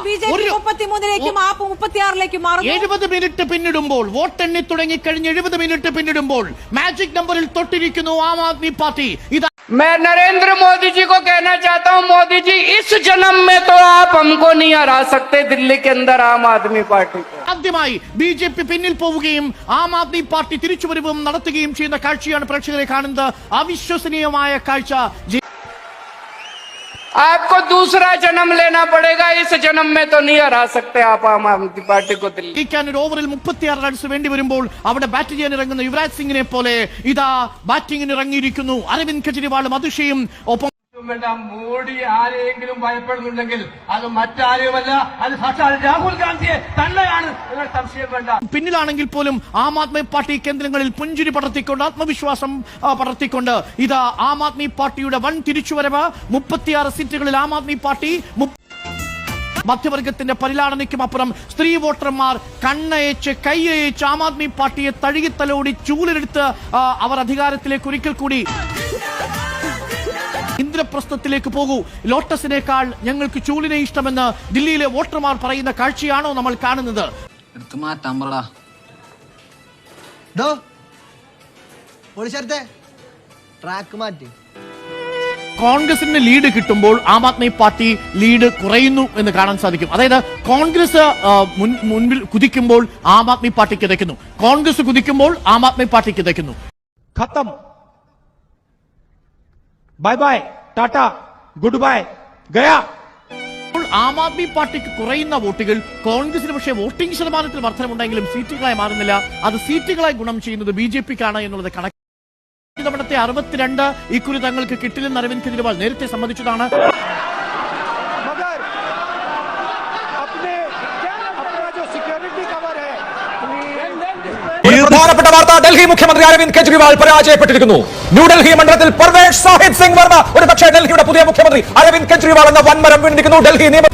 B J P ഒരു- മുപ്പത്തിമൂന്നിലേക്കും ആപ്പ് മുപ്പത്തിയാറിലേക്കും മാറുന്നു എഴുപത് മിനിറ്റ് പിന്നിടുമ്പോൾ വോട്ടെണ്ണി തുടങ്ങി കഴിഞ്ഞ് എഴുപത് മിനിറ്റ് പിന്നിടുമ്പോൾ മാജിക് നമ്പറിൽ തൊട്ടിരിക്കുന്നു ആം ആദ്മി പാർട്ടി ഇത് मैं नरेंद्र मोदी जी को कहना चाहता हूं मोदी जी इस जन्म में तो आप हमको नहीं हरा सकते दिल्ली के अंदर आम आदमी पार्टी को ആദ്യമായി ബി ജെ പി പിന്നിൽ പോവുകയും ആം ആദ്മി പാർട്ടി തിരിച്ചുവരവും നടത്തുകയും ചെയ്യുന്ന കാഴ്ചയാണ് പ്രേക്ഷകരെ കാണുന്നത് അവിശ്വസനീയമായ കാഴ്ച ജെ- आपको दूसरा जन्म लेना पड़ेगा इस जन्म में तो नहीं हरा सकते आप आम आदमी पार्टी को दिल्ली ജയിക്കാൻ ഒരു ഓവറിൽ മുപ്പത്തിയാറ് റൺസ് വേണ്ടി വരുമ്പോൾ അവിടെ ബാറ്റ് ചെയ്യാൻ ഇറങ്ങുന്ന യുവരാജ് സിംഗിനെ പോലെ ഇതാ ബാറ്റിംഗിന് ഇറങ്ങിയിരിക്കുന്നു അരവിന്ദ് കെജ്രിവാളും അതിഷയും ഒപ്പം വേണ്ട. മോഡി ആരെയെങ്കിലും ഭയപ്പെടുന്നുണ്ടെങ്കിൽ അത് മറ്റാരെയുമല്ല. അത് സാക്ഷാൽ രാഹുൽ ഗാന്ധിയെ തന്നെയാണ്. സംശയം വേണ്ട. പിന്നിലാണെങ്കിൽ പോലും ആം ആദ്മി പാർട്ടി കേന്ദ്രങ്ങളിൽ പുഞ്ചിരി പടർത്തിക്കൊണ്ട് ആത്മവിശ്വാസം പടർത്തിക്കൊണ്ട്. ഇതാ ആം ആദ്മി പാർട്ടിയുടെ വൻ തിരിച്ചുവരവ്. മുപ്പത്തിയാറ് സീറ്റുകളിൽ ആം ആദ്മി പാർട്ടി മധ്യവർഗത്തിന്റെ പരിലാടനയ്ക്കും അപ്പുറം സ്ത്രീ വോട്ടർമാർ കണ്ണയച്ച് കൈയയച്ച് ആം ആദ്മി പാർട്ടിയെ തഴുകിത്തലോടി ചൂലെടുത്ത് അവർ അധികാരത്തിലേക്ക് ഒരിക്കൽ കൂടി ഇന്ദ്രപ്രസ്ഥത്തിലേക്ക് പോകൂ. ലോട്ടസിനേക്കാൾ ഞങ്ങൾക്ക് ചൂളിനെ ഇഷ്ടമെന്ന് ദില്ലിയിലെ വോട്ടർമാർ പറയുന്ന കാഴ്ചയാണോ നമ്മൾ കാണുന്നത്? ട്രാക്ക് മാറ്റി. കോൺഗ്രസിന് ലീഡ് കിട്ടുമ്പോൾ ആം ആദ്മി പാർട്ടി ലീഡ് കുറയുന്നു എന്ന് കാണാൻ സാധിക്കും. അതായത് കോൺഗ്രസ് മുൻപിൽ കുതിക്കുമ്പോൾ ആം ആദ്മി പാർട്ടി കിതയ്ക്കുന്നു കോൺഗ്രസ് കുതിക്കുമ്പോൾ ആം ആദ്മി പാർട്ടി കിതയ്ക്കുന്നു ഖത്തം. Bye bye tata good bye Gaya Aam Aadmi പാർട്ടിക്ക് കുറയുന്ന വോട്ടുകൾ കോൺഗ്രസിന് പക്ഷേ വോട്ടിംഗ് ശതമാനത്തിൽ വർധനമുണ്ടെങ്കിലും സീറ്റുകളായി മാറുന്നില്ല. അത് സീറ്റുകളായി ഗുണം ചെയ്യുന്നത് ബി ജെ പിക്കാണ് എന്നുള്ളത് കണക്ക്. അറുപത്തിരണ്ട് ഇക്കുറി തങ്ങൾക്ക് കിട്ടില്ലെന്ന് അരവിന്ദ് കെജ്രിവാൾ നേരത്തെ സമ്മതിച്ചതാണ്. പ്രധാനപ്പെട്ട വാർത്ത. ഡൽഹി മുഖ്യമന്ത്രി അരവിന്ദ് കെജ്രിവാൾ പരാജയപ്പെട്ടിരിക്കുന്നു. ന്യൂഡൽഹി മണ്ഡലത്തിൽ പർവേഷ് സാഹിബ് സിംഗ് വർമ്മ. ഒരു പക്ഷേ ഡൽഹിയുടെ പുതിയ മുഖ്യമന്ത്രി അരവിന്ദ് കെജ്രിവാൾ എന്ന വൻമരം വീണ്ടിരിക്കുന്നു ഡൽഹി നിയമ